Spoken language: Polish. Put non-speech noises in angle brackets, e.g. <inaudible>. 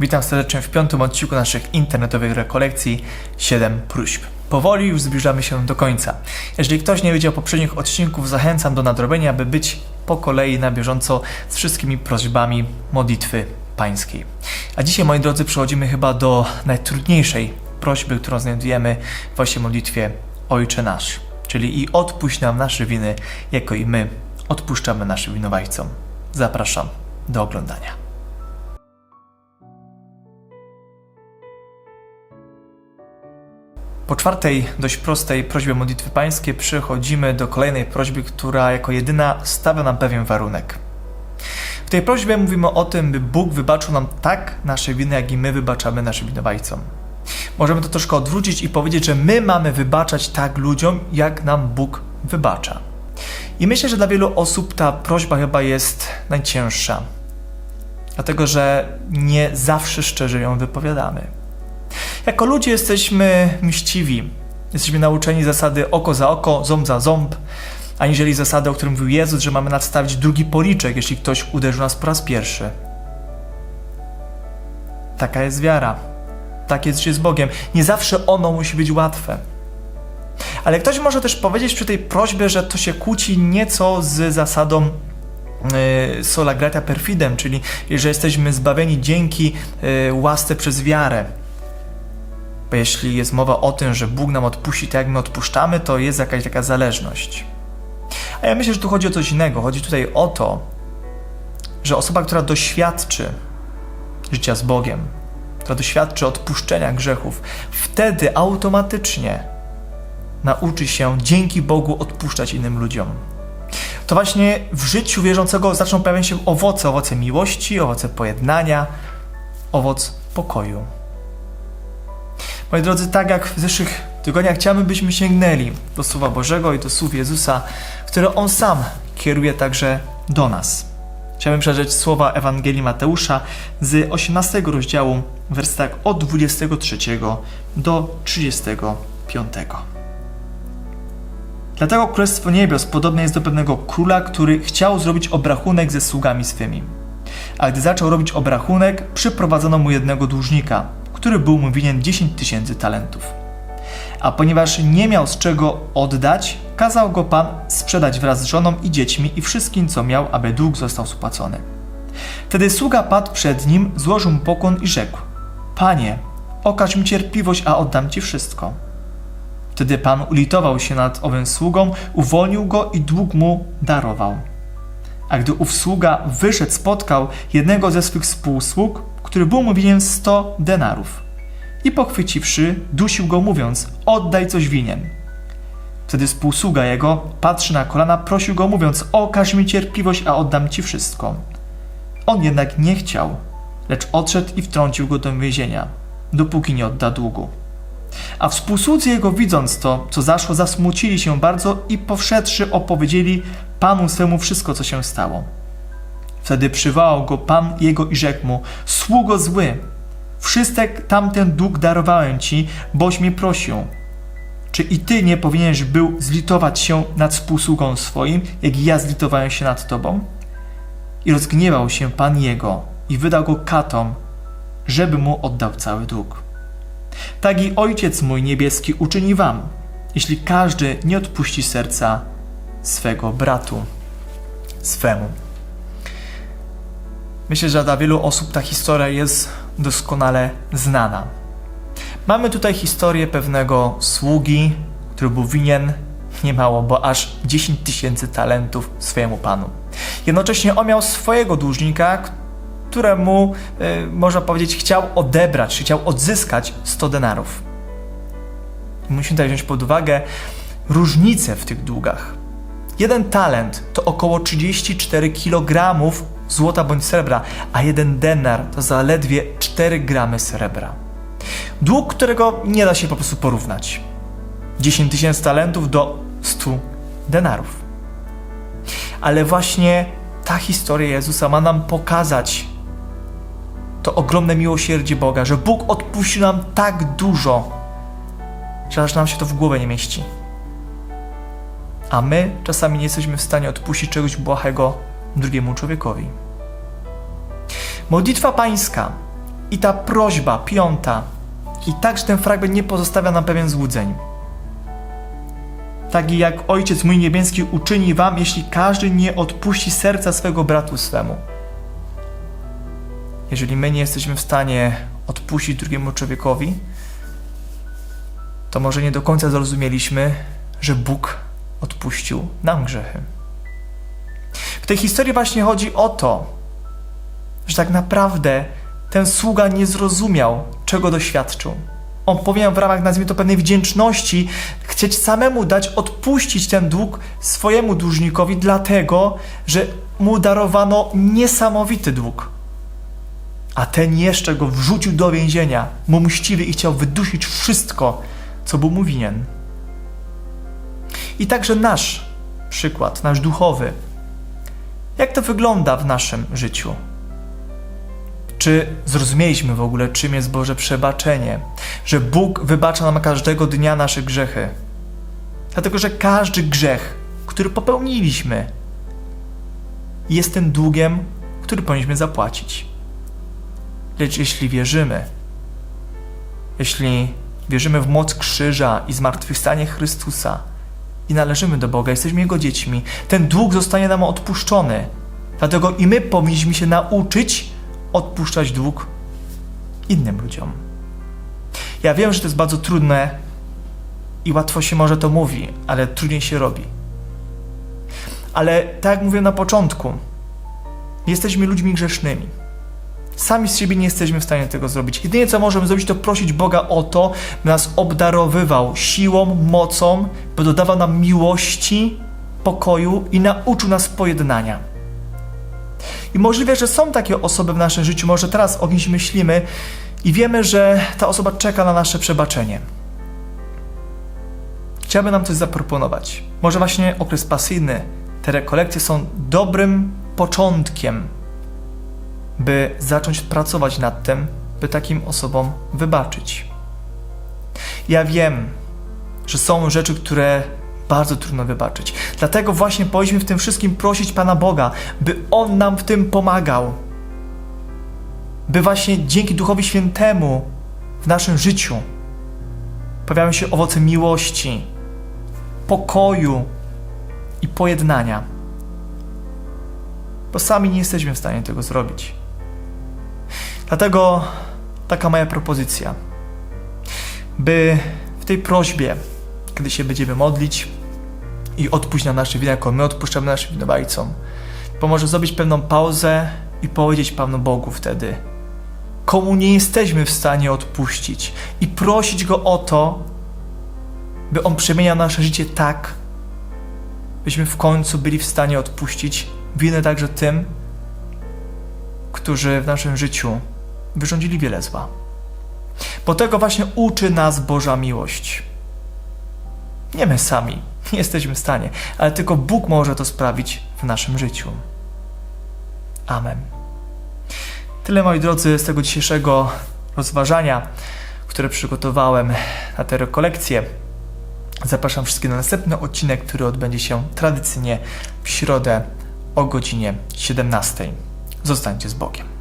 Witam serdecznie w piątym odcinku naszych internetowych rekolekcji 7 próśb. Powoli już zbliżamy się do końca. Jeżeli ktoś nie wiedział poprzednich odcinków, zachęcam do nadrobienia, aby być po kolei na bieżąco z wszystkimi prośbami modlitwy pańskiej. A dzisiaj, moi drodzy, przechodzimy chyba do najtrudniejszej prośby, którą znajdujemy w właśnie modlitwie Ojcze Nasz, czyli i odpuść nam nasze winy, jako i my odpuszczamy naszym winowajcom. Zapraszam do oglądania. Po czwartej, dość prostej prośbie modlitwy pańskiej przechodzimy do kolejnej prośby, która jako jedyna stawia nam pewien warunek. W tej prośbie mówimy o tym, by Bóg wybaczył nam tak nasze winy, jak i my wybaczamy naszym winowajcom. Możemy to troszkę odwrócić i powiedzieć, że my mamy wybaczać tak ludziom, jak nam Bóg wybacza. I myślę, że dla wielu osób ta prośba chyba jest najcięższa, dlatego że nie zawsze szczerze ją wypowiadamy. Jako ludzie jesteśmy mściwi. Jesteśmy nauczeni zasady oko za oko, ząb za ząb, aniżeli zasady, o którym mówił Jezus, że mamy nadstawić drugi policzek, jeśli ktoś uderzył nas po raz pierwszy. Taka jest wiara. Tak jest życie z Bogiem. Nie zawsze ono musi być łatwe. Ale ktoś może też powiedzieć przy tej prośbie, że to się kłóci nieco z zasadą yy, sola gratia perfidem, czyli że jesteśmy zbawieni dzięki yy, łasce przez wiarę. Bo jeśli jest mowa o tym, że Bóg nam odpuści tak, jak my odpuszczamy, to jest jakaś taka zależność. A ja myślę, że tu chodzi o coś innego. Chodzi tutaj o to, że osoba, która doświadczy życia z Bogiem, która doświadczy odpuszczenia grzechów, wtedy automatycznie nauczy się dzięki Bogu odpuszczać innym ludziom. To właśnie w życiu wierzącego zaczną pojawiać się owoce, owoce miłości, owoce pojednania, owoc pokoju. Moi drodzy, tak jak w zeszłych tygodniach chciałbym, byśmy sięgnęli do Słowa Bożego i do słów Jezusa, które On sam kieruje także do nas. Chciałbym przeczytać słowa Ewangelii Mateusza z 18 rozdziału, wersetach od 23 do 35. Dlatego Królestwo Niebios podobne jest do pewnego króla, który chciał zrobić obrachunek ze sługami swymi. A gdy zaczął robić obrachunek, przyprowadzono mu jednego dłużnika, który był mu winien 10 tysięcy talentów. A ponieważ nie miał z czego oddać, kazał go pan sprzedać wraz z żoną i dziećmi i wszystkim, co miał, aby dług został spłacony. Wtedy sługa padł przed nim, złożył mu pokłon i rzekł: Panie, okaż mi cierpliwość, a oddam ci wszystko. Wtedy pan ulitował się nad owym sługą, uwolnił go i dług mu darował. A gdy ów sługa wyszedł, spotkał jednego ze swych współsług, który był mu winien 100 denarów. I pochwyciwszy, dusił go, mówiąc: Oddaj coś winien. Wtedy współsługa jego patrzy na kolana, prosił go, mówiąc: Okaż mi cierpliwość, a oddam ci wszystko. On jednak nie chciał, lecz odszedł i wtrącił go do więzienia, dopóki nie odda długu. A współsłudzy jego, widząc to, co zaszło, zasmucili się bardzo i powszedłszy opowiedzieli panu swemu wszystko, co się stało. Wtedy przywołał go pan jego i rzekł mu: Sługo zły, wszystek tamten dług darowałem ci, boś mnie prosił. Czy i ty nie powinieneś był zlitować się nad współsługą swoim, jak ja zlitowałem się nad tobą? I rozgniewał się pan jego i wydał go katom, żeby mu oddał cały dług. Tak i ojciec mój niebieski uczyni wam, jeśli każdy nie odpuści serca swego bratu swemu. Myślę, że dla wielu osób ta historia jest doskonale znana. Mamy tutaj historię pewnego sługi, który był winien niemało, bo aż 10 tysięcy talentów swojemu panu. Jednocześnie on miał swojego dłużnika, któremu, y, można powiedzieć, chciał odebrać, czy chciał odzyskać 100 denarów. Musimy tutaj wziąć pod uwagę różnicę w tych długach. Jeden talent to około 34 kg złota bądź srebra, a jeden denar to zaledwie 4 gramy srebra. Dług, którego nie da się po prostu porównać. 10 tysięcy talentów do 100 denarów. Ale właśnie ta historia Jezusa ma nam pokazać to ogromne miłosierdzie Boga, że Bóg odpuścił nam tak dużo, że aż nam się to w głowę nie mieści. A my czasami nie jesteśmy w stanie odpuścić czegoś błahego drugiemu człowiekowi. Modlitwa Pańska I ta prośba, piąta, i także ten fragment nie pozostawia nam pewien złudzeń. Tak jak Ojciec mój niebieski uczyni wam, jeśli każdy nie odpuści serca swego bratu swemu. Jeżeli my nie jesteśmy w stanie odpuścić drugiemu człowiekowi, to może nie do końca zrozumieliśmy, że Bóg odpuścił nam grzechy. W tej historii właśnie chodzi o to, że tak naprawdę ten sługa nie zrozumiał, czego doświadczył. On powinien w ramach, nazwijmy to, pewnej wdzięczności chcieć samemu dać odpuścić ten dług swojemu dłużnikowi, dlatego, że mu darowano niesamowity dług. A ten jeszcze go wrzucił do więzienia, mu mściwy i chciał wydusić wszystko, co był mu winien. I także nasz przykład, nasz duchowy. Jak to wygląda w naszym życiu? Czy zrozumieliśmy w ogóle, czym jest Boże przebaczenie? Że Bóg wybacza nam każdego dnia nasze grzechy. Dlatego, że każdy grzech, który popełniliśmy, jest tym długiem, który powinniśmy zapłacić. Lecz jeśli wierzymy, jeśli wierzymy w moc krzyża i zmartwychwstanie Chrystusa i należymy do Boga, jesteśmy Jego dziećmi, ten dług zostanie nam odpuszczony. Dlatego i my powinniśmy się nauczyć odpuszczać dług innym ludziom. Ja wiem, że to jest bardzo trudne i łatwo się może to mówi, ale trudniej się robi. Ale tak jak mówiłem na początku, jesteśmy ludźmi grzesznymi. Sami z siebie nie jesteśmy w stanie tego zrobić. Jedynie co możemy zrobić, to prosić Boga o to, by nas obdarowywał siłą, mocą, by dodawał nam miłości, pokoju i nauczył nas pojednania. I możliwe, że są takie osoby w naszym życiu, może teraz o kimś myślimy i wiemy, że ta osoba czeka na nasze przebaczenie. Chciałbym nam coś zaproponować. Może właśnie okres pasyjny, te rekolekcje są dobrym początkiem, by zacząć pracować nad tym, by takim osobom wybaczyć. Ja wiem, że są rzeczy, które bardzo trudno wybaczyć. Dlatego właśnie powinniśmy w tym wszystkim prosić Pana Boga, by On nam w tym pomagał. By właśnie dzięki Duchowi Świętemu w naszym życiu pojawiały się owoce miłości, pokoju i pojednania. Bo sami nie jesteśmy w stanie tego zrobić. Dlatego taka moja propozycja, by w tej prośbie, kiedy się będziemy modlić i odpuść na nasze winy, jako my odpuszczamy naszym winowajcom, pomoże zrobić pewną pauzę i powiedzieć Panu Bogu wtedy, komu nie jesteśmy w stanie odpuścić i prosić Go o to, by On przemieniał nasze życie tak, byśmy w końcu byli w stanie odpuścić winę także tym, którzy w naszym życiu wyrządzili wiele zła. Bo tego właśnie uczy nas Boża miłość. Nie my sami, <laughs> nie jesteśmy w stanie, ale tylko Bóg może to sprawić w naszym życiu. Amen. Tyle moi drodzy z tego dzisiejszego rozważania, które przygotowałem na tę rekolekcję. Zapraszam wszystkich na następny odcinek, który odbędzie się tradycyjnie w środę o godzinie 17. Zostańcie z Bogiem.